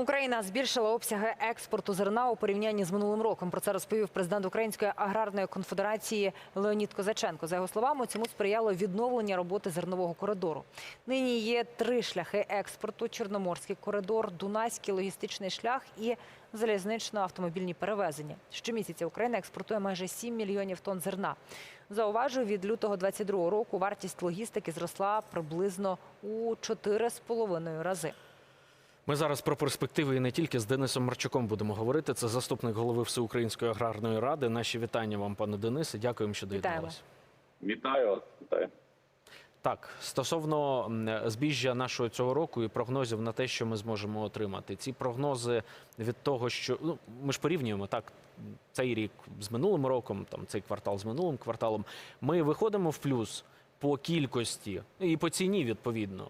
Україна збільшила обсяги експорту зерна у порівнянні з минулим роком. Про це розповів президент Української аграрної конфедерації Леонід Козаченко. За його словами, цьому сприяло відновлення роботи зернового коридору. Нині є три шляхи експорту: чорноморський коридор, дунайський логістичний шлях і залізнично-автомобільні перевезення. Щомісяця Україна експортує майже 7 мільйонів тонн зерна. Зауважу, від лютого 22 року вартість логістики зросла приблизно у 4,5 рази. Ми зараз про перспективи і не тільки з Денисом Марчуком будемо говорити. Це заступник голови Всеукраїнської аграрної ради. Наші вітання вам, пане Денисе. Дякуємо, що доєдналися. Вітаю вас, вітаю. Так, стосовно збіжжя нашого цього року і прогнозів на те, що ми зможемо отримати. Ці прогнози від того, що ну ми ж порівнюємо так. Цей рік з минулим роком, там цей квартал з минулим кварталом. Ми виходимо в плюс по кількості і по ціні відповідно.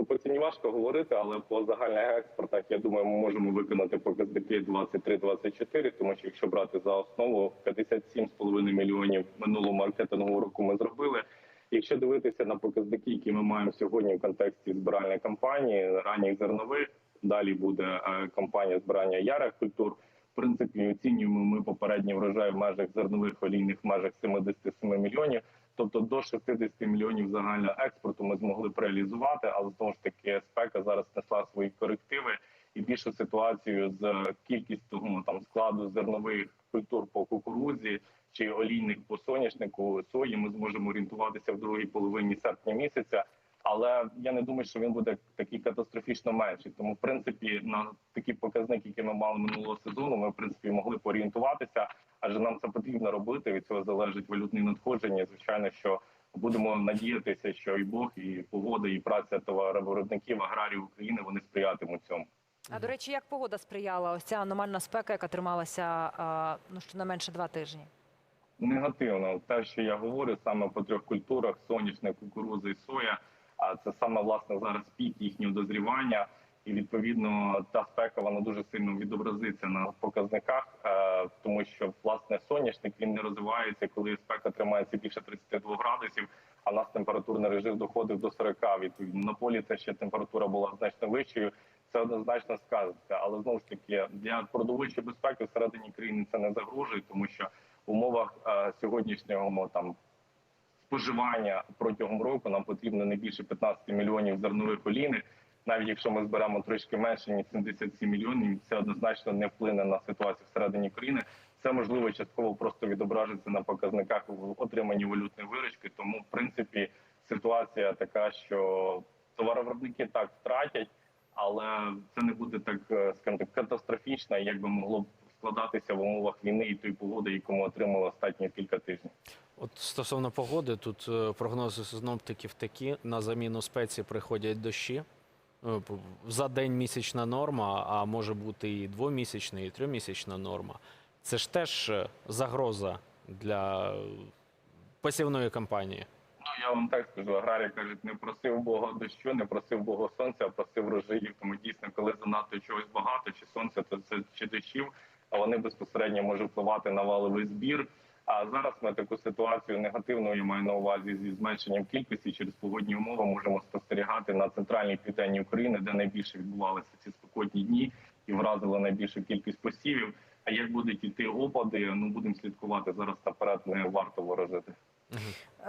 Ну, по ціні важко говорити, але по загальних експортах, я думаю, ми можемо виконати показники 23-24, тому що якщо брати за основу 57,5 мільйонів минулого маркетингового року ми зробили. Якщо дивитися на показники, які ми маємо сьогодні в контексті збиральної кампанії, ранніх зернових, далі буде е, кампанія збирання ярих культур. В принципі, оцінюємо ми попередній врожай в межах зернових олійних в межах 77 мільйонів. Тобто до 60 мільйонів загального експорту ми змогли реалізувати, але знову ж таки спека зараз несла свої корективи і більшу ситуацію з кількістю ну, там складу зернових культур по кукурудзі чи олійних по соняшнику сої. Ми зможемо орієнтуватися в другій половині серпня місяця. Але я не думаю, що він буде такий катастрофічно менший. Тому, в принципі, на такі показники, які ми мали минулого сезону, ми в принципі могли б орієнтуватися, адже нам це потрібно робити. Від цього залежить валютні надходження. Звичайно, що будемо надіятися, що і Бог, і погода, і праця товаровиробників аграрів України вони сприятимуть цьому. А до речі, як погода сприяла? Ось ця аномальна спека, яка трималася ну щонайменше два тижні. негативно. Те, що я говорю, саме по трьох культурах: соняшник, кукурудза і соя. А це саме власне зараз пік їхнього дозрівання, і відповідно та спека вона дуже сильно відобразиться на показниках, е, тому що власне соняшник він не розвивається, коли спека тримається більше 32 градусів. А нас температурний режим доходив до 40. Відповідно на полі це ще температура була значно вищою. Це однозначно скажеться, але знову ж таки для продовольчої безпеки всередині країни це не загрожує, тому що в умовах е, сьогоднішнього там споживання протягом року нам потрібно не більше 15 мільйонів зернових олійних. Навіть якщо ми зберемо трошки менше ніж 77 мільйонів, це однозначно не вплине на ситуацію всередині країни. Це можливо частково просто відображиться на показниках в отриманні валютної виручки. Тому, в принципі, ситуація така, що товаровиробники так втратять, але це не буде так, е, скажімо катастрофічно, як би могло б складатися в умовах війни і тої погоди, яку ми отримали останні кілька тижнів. От стосовно погоди, тут е, прогнози синоптиків такі: на заміну спеції приходять дощі. Е, За день місячна норма, а може бути і двомісячна, і тримісячна норма. Це ж теж е, загроза для посівної кампанії. Ну я вам так скажу, аграрії кажуть, не просив Бога дощу, не просив Бога сонця, а просив врожаїв. Тому дійсно, коли занадто чогось багато, чи сонця, то це чи дощів, а вони безпосередньо можуть впливати на валовий збір. А зараз ми таку ситуацію негативну я маю на увазі зі зменшенням кількості через погодні умови можемо спостерігати на центральній південній Україні, де найбільше відбувалися ці спекотні дні і вразили найбільшу кількість посівів. А як будуть іти опади, ну будемо слідкувати зараз наперед. Не варто ворожити.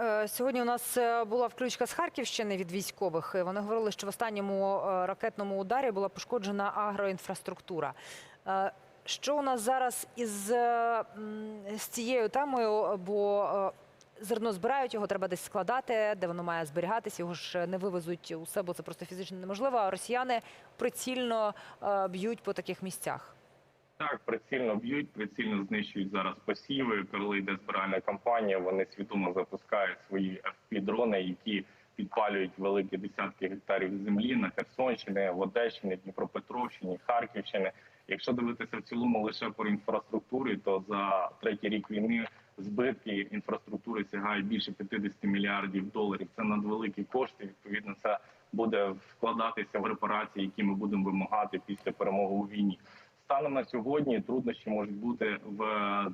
Е, Сьогодні у нас е, була включка з Харківщини від військових. Е, Вони говорили, що в останньому ракетному ударі була пошкоджена агроінфраструктура. Що у нас зараз із е, з цією темою? Бо е, зерно збирають, його треба десь складати, де воно має зберігатися. Його ж не вивезуть усе, бо це просто фізично неможливо. А росіяни прицільно е, б'ють по таких місцях. Так, прицільно б'ють, прицільно знищують зараз посіви. Коли йде збиральна кампанія, вони свідомо запускають свої FP-дрони, які підпалюють великі десятки гектарів землі на Херсонщині, в Одещині, Дніпропетровщині, Харківщині. Якщо дивитися в цілому лише по інфраструктурі, то за третій рік війни збитки інфраструктури сягають більше 50 мільярдів доларів. Це надвеликі кошти. Відповідно, це буде вкладатися в репарації, які ми будемо вимагати після перемоги у війні. Станом на сьогодні труднощі можуть бути в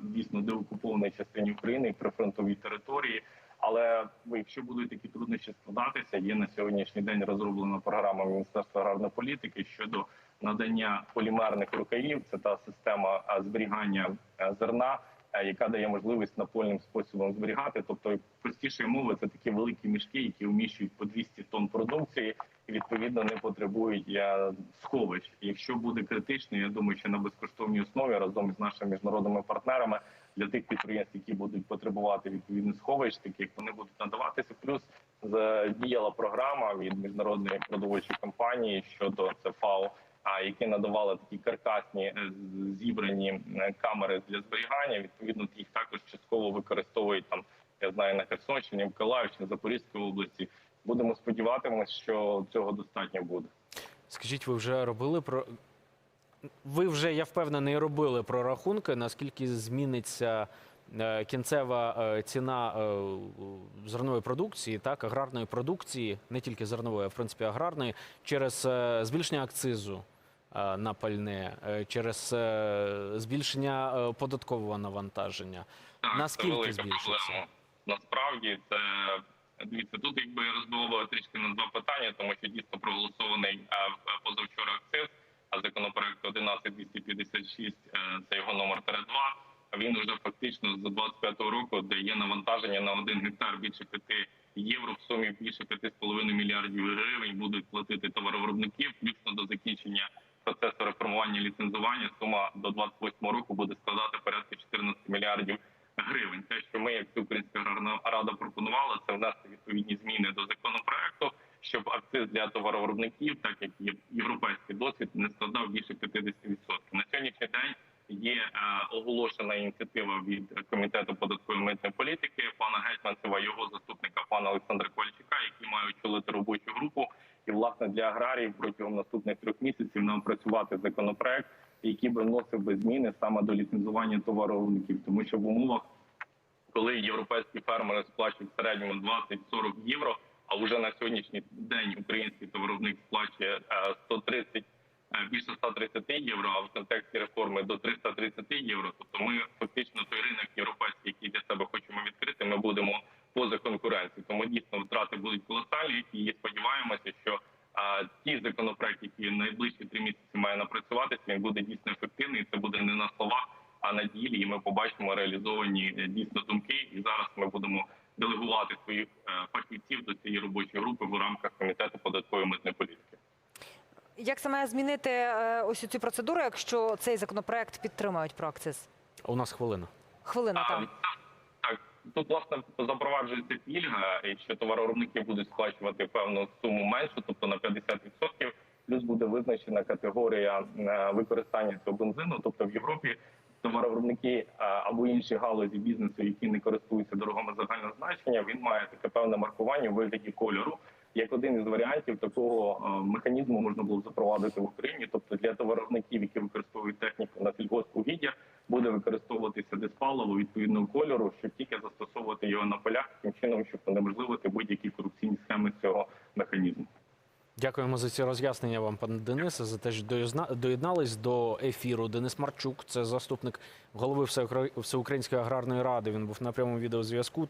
дійсно деокупованій частині України і прифронтовій території. Але якщо будуть такі труднощі складатися, є на сьогоднішній день розроблена програма Міністерства аграрної політики щодо надання полімерних рукавів. Це та система зберігання е, зерна, е, яка дає можливість напольним способом зберігати. Тобто, простішою мовою, це такі великі мішки, які вміщують по 200 тонн продукції і відповідно не потребують е, сховищ. Якщо буде критично, я думаю, що на безкоштовній основі разом із нашими міжнародними партнерами для тих підприємств, які будуть потребувати відповідних сховищ, таких вони будуть надаватися. Плюс задіяла програма від міжнародної продовольчої компанії щодо це ФАО. Які надавали такі каркасні е, зібрані е, камери для зберігання, відповідно їх також частково використовують там. Я знаю на Херсонщині, Миколаївщині, Запорізькій області. Будемо сподіватимось, що цього достатньо буде. Скажіть, ви вже робили про ви вже я впевнений робили прорахунки, наскільки зміниться е, кінцева ціна зернової продукції, так аграрної продукції, не тільки зернової, а в принципі аграрної, через збільшення акцизу на пальне, е, через е, збільшення е, податкового навантаження. Так, Наскільки це велика збільшиться? проблема. Насправді це дивіться. Тут якби я розбивав трішки на два питання, тому що дійсно проголосований е, позавчора акциз, а законопроект 11256, е, це його номер 3 2 Він вже фактично з 25-го року дає навантаження на один гектар більше 5 євро в сумі більше 5,5 мільярдів гривень будуть платити товаровиробники, включно до закінчення процесу ліцензування. Сума до 28 року буде складати порядка 14 мільярдів гривень. Те, що ми, як Українська рада, пропонували, це внести відповідні зміни до законопроекту, щоб акциз для товаровиробників, так як є європейський досвід, не складав більше 50%. На сьогоднішній день є е, оголошена ініціатива від комітету податкової митної політики наступних трьох місяців нам працювати законопроект, який би вносив би зміни саме до ліцензування товаровиробників, тому що в умовах коли європейські фермери сплачують в середньому 20-40 євро, а вже на сьогоднішній день український товаровник сплачує е, 130, е, більше 130 євро, а в контексті реформи до 330 євро. Тобто ми фактично той ринок європейський, який для себе хочемо відкрити, ми будемо поза конкуренцією. Тому дійсно втрати будуть колосальні і сподіваємося, що а, ті які найближчі три місяці має напрацюватися, він буде дійсно ефективний. Це буде не на словах, а на ділі. І ми побачимо реалізовані е, дійсно думки. І зараз ми будемо делегувати своїх е, фахівців до цієї робочої групи в рамках комітету податкової митної політики. Як має змінити е, ось цю процедуру, якщо цей законопроект підтримають про акциз? У нас хвилина. Хвилина А. Так, тут власне запроваджується пільга, якщо товаровиробники будуть сплачувати певну суму меншу, тобто на 50%, плюс буде визначена категорія е, використання цього бензину. Тобто в Європі товаровиробники е, або інші галузі бізнесу, які не користуються дорогами загального значення, він має таке певне маркування у вигляді кольору. Як один із варіантів такого е, механізму можна було запровадити в Україні, тобто для товаровиробників, які використовують техніку на сільгоспугіддя, буде використовуватися диспаливо відповідного кольору, щоб тільки застосовувати його на полях, таким чином, щоб унеможливити будь-які корупційні схеми цього механізму. Дякуємо за ці роз'яснення вам, пане Денисе, за те, що доєднались до ефіру. Денис Марчук, це заступник голови Всеукраїнської аграрної ради. Він був на прямому відеозв'язку.